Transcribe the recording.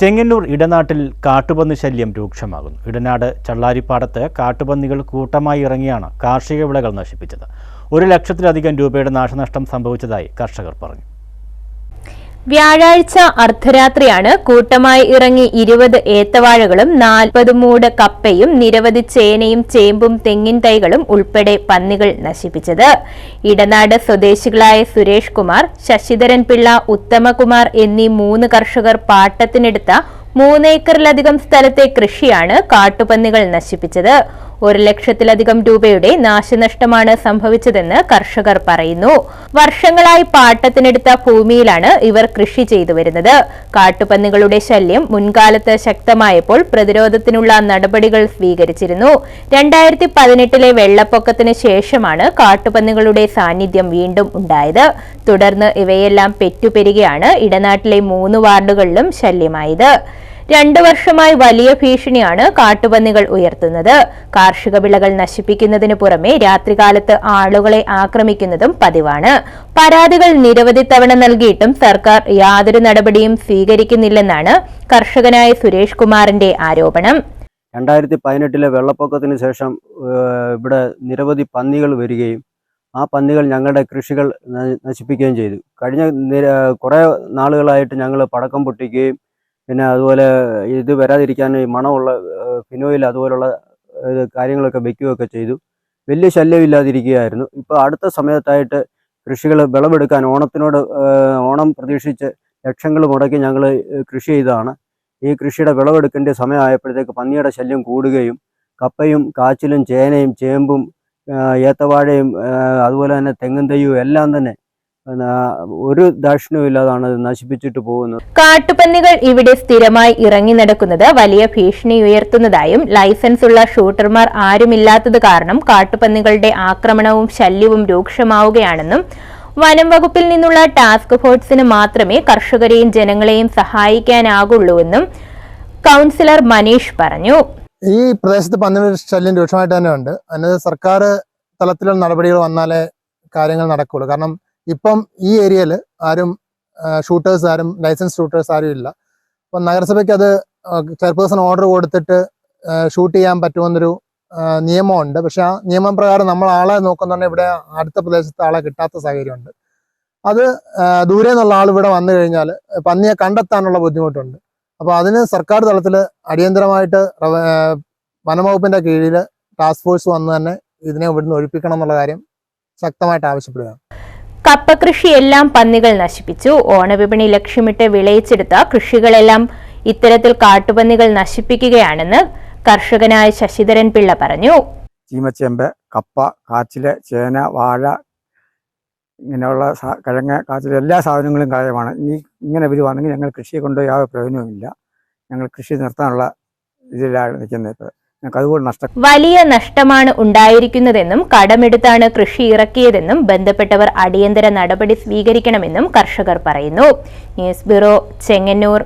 ചെങ്ങന്നൂർ ഇടനാട്ടിൽ കാട്ടുപന്നി ശല്യം രൂക്ഷമാകുന്നു. ഇടനാട് ചള്ളാരിപ്പാടത്ത് കാട്ടുപന്നികൾ കൂട്ടമായി ഇറങ്ങിയാണ് കാർഷിക വിളകൾ നശിപ്പിച്ചത്. ഒരു ലക്ഷത്തിലധികം രൂപയുടെ നാശനഷ്ടം സംഭവിച്ചതായി കർഷകർ പറഞ്ഞു. വ്യാഴാഴ്ച അർദ്ധരാത്രിയാണ് കൂട്ടമായി ഇറങ്ങി ഇരുപത് ഏത്തവാഴകളും നാൽപ്പത് മൂട് കപ്പയും നിരവധി ചേനയും ചേമ്പും തെങ്ങിൻ തൈകളും ഉൾപ്പെടെ പന്നികൾ നശിപ്പിച്ചത്. ഇടനാട് സ്വദേശികളായ സുരേഷ് കുമാർ ശശിധരൻ പിള്ള ഉത്തമകുമാർ എന്നീ മൂന്ന് കർഷകർ പാട്ടത്തിനെടുത്ത മൂന്നേക്കറിലധികം സ്ഥലത്തെ കൃഷിയാണ് കാട്ടുപന്നികൾ നശിപ്പിച്ചത്. ഒരു ലക്ഷത്തിലധികം രൂപയുടെ നാശനഷ്ടമാണ് സംഭവിച്ചതെന്ന് കർഷകർ പറയുന്നു. വർഷങ്ങളായി പാട്ടത്തിനെടുത്ത ഭൂമിയിലാണ് ഇവർ കൃഷി ചെയ്തു വരുന്നത്. കാട്ടുപന്നികളുടെ ശല്യം മുൻകാലത്ത് ശക്തമായപ്പോൾ പ്രതിരോധത്തിനുള്ള നടപടികൾ സ്വീകരിച്ചിരുന്നു. രണ്ടായിരത്തി പതിനെട്ടിലെ വെള്ളപ്പൊക്കത്തിന് ശേഷമാണ് കാട്ടുപന്നികളുടെ സാന്നിധ്യം വീണ്ടും ഉണ്ടായത്. തുടർന്ന് ഇവയെല്ലാം പെറ്റുപെരുകയാണ് ഇടനാട്ടിലെ മൂന്ന് വാർഡുകളിലും ശല്യമായത്. രണ്ടു വർഷമായി വലിയ ഭീഷണിയാണ് കാട്ടുപന്നികൾ ഉയർത്തുന്നത്. കാർഷിക വിളകൾ നശിപ്പിക്കുന്നതിന് പുറമെ രാത്രികാലത്ത് ആളുകളെ ആക്രമിക്കുന്നതും പതിവാണ്. പരാതികൾ നിരവധി തവണ നൽകിയിട്ടും സർക്കാർ യാതൊരു നടപടിയും സ്വീകരിക്കുന്നില്ലെന്നാണ് കർഷകനായ സുരേഷ് കുമാറിന്റെ ആരോപണം. രണ്ടായിരത്തി പതിനെട്ടിലെ വെള്ളപ്പൊക്കത്തിന് ശേഷം ഇവിടെ നിരവധി പന്നികൾ വരികയും ആ പന്നികൾ ഞങ്ങളുടെ കൃഷികൾ നശിപ്പിക്കുകയും ചെയ്തു. കഴിഞ്ഞ കുറേ നാളുകളായിട്ട് ഞങ്ങൾ പടക്കം പൊട്ടിക്കുകയും പിന്നെ അതുപോലെ ഇത് വരാതിരിക്കാൻ ഈ മണമുള്ള ഫിനോയിൽ അതുപോലുള്ള ഇത് കാര്യങ്ങളൊക്കെ വെക്കുകയൊക്കെ ചെയ്തു. വലിയ ശല്യമില്ലാതിരിക്കുകയായിരുന്നു. ഇപ്പോൾ അടുത്ത സമയത്തായിട്ട് കൃഷികൾ വിളവെടുക്കാൻ ഓണത്തിനോട് ഓണം പ്രതീക്ഷിച്ച് ലക്ഷങ്ങൾ മുടക്കി ഞങ്ങൾ കൃഷി ചെയ്തതാണ്. ഈ കൃഷിയുടെ വിളവെടുക്കേണ്ട സമയമായപ്പോഴത്തേക്ക് പന്നിയുടെ ശല്യം കൂടുകയും കപ്പയും കാച്ചിലും ചേനയും ചേമ്പും ഏത്തവാഴയും അതുപോലെ തന്നെ തെങ്ങും തയ്യും എല്ലാം തന്നെ ഒരു ദാക്ഷിണ്യവും ഇല്ലാതാണ് നശിപ്പിച്ചിട്ട് പോകുന്നത്. കാട്ടുപന്നികൾ ഇവിടെ സ്ഥിരമായി ഇറങ്ങി നടക്കുന്നത് വലിയ ഭീഷണി ഉയർത്തുന്നതായും ലൈസൻസ് ഉള്ള ഷൂട്ടർമാർ ആരുമില്ലാത്തത് കാരണം കാട്ടുപന്നികളുടെ ആക്രമണവും ശല്യവും രൂക്ഷമാവുകയാണെന്നും വനം വകുപ്പിൽ നിന്നുള്ള ടാസ്ക് ഫോഴ്സിന് മാത്രമേ കർഷകരെയും ജനങ്ങളെയും സഹായിക്കാനാകുള്ളൂവെന്നും കൗൺസിലർ മനീഷ് പറഞ്ഞു. ഈ പ്രദേശത്ത് പന്നിയുടെ ശല്യം രൂക്ഷമായിട്ട് തന്നെ ഉണ്ട് അതിന് സർക്കാർ തലത്തിലുള്ള നടപടികൾ വന്നാലേ കാര്യങ്ങൾ നടക്കുള്ളൂ കാരണം ഇപ്പം ഈ ഏരിയയിൽ ആരും ഷൂട്ടേഴ്സ് ആരും ലൈസൻസ് ഷൂട്ടേഴ്സ് ആരും ഇല്ല. അപ്പം നഗരസഭയ്ക്ക് അത് ചെയർപേഴ്സൺ ഓർഡർ കൊടുത്തിട്ട് ഷൂട്ട് ചെയ്യാൻ പറ്റുമെന്നൊരു നിയമമുണ്ട്. പക്ഷെ ആ നിയമം പ്രകാരം നമ്മൾ ആളെ നോക്കുന്നുണ്ടെങ്കിൽ ഇവിടെ അടുത്ത പ്രദേശത്ത് ആളെ കിട്ടാത്ത സാഹചര്യമുണ്ട്. അത് ദൂരെ നിന്നുള്ള ആൾ ഇവിടെ വന്നു കഴിഞ്ഞാൽ പന്നിയെ കണ്ടെത്താനുള്ള ബുദ്ധിമുട്ടുണ്ട്. അപ്പോൾ അതിന് സർക്കാർ തലത്തിൽ അടിയന്തരമായിട്ട് വനംവകുപ്പിന്റെ കീഴിൽ ടാസ്ക് ഫോഴ്സ് വന്ന് തന്നെ ഇതിനെ ഇവിടുന്ന് ഒഴിപ്പിക്കണം എന്നുള്ള കാര്യം ശക്തമായിട്ട് ആവശ്യപ്പെടുകയാണ്. കപ്പ കൃഷിയെല്ലാം പന്നികൾ നശിപ്പിച്ചു. ഓണവിപണി ലക്ഷ്യമിട്ട് വിളയിച്ചെടുത്ത കൃഷികളെല്ലാം ഇത്തരത്തിൽ കാട്ടുപന്നികൾ നശിപ്പിക്കുകയാണെന്ന് കർഷകനായ ശശിധരൻ പിള്ള പറഞ്ഞു. ചീമച്ചേമ്പ് കപ്പ കാച്ചിൽ ചേന വാഴ ഇങ്ങനെയുള്ള കിഴങ്ങ് കാച്ചിൽ എല്ലാ സാധനങ്ങളും കളയമാണ് ഇനി ഇങ്ങനെ വരുവാണെങ്കിൽ ഞങ്ങൾ കൃഷിയെ കൊണ്ട് യാതൊരു പ്രയോജനവുമില്ല. ഞങ്ങൾ കൃഷി നിർത്താനുള്ള ഇതിലാണ് നിൽക്കുന്നത് ഇപ്പോൾ. വലിയ നഷ്ടമാണ് ഉണ്ടായിരിക്കുന്നതെന്നും കടമെടുത്താണ് കൃഷി ഇറക്കിയതെന്നും ബന്ധപ്പെട്ടവർ അടിയന്തര നടപടി സ്വീകരിക്കണമെന്നും കർഷകർ പറയുന്നു. News bureau Chengannur.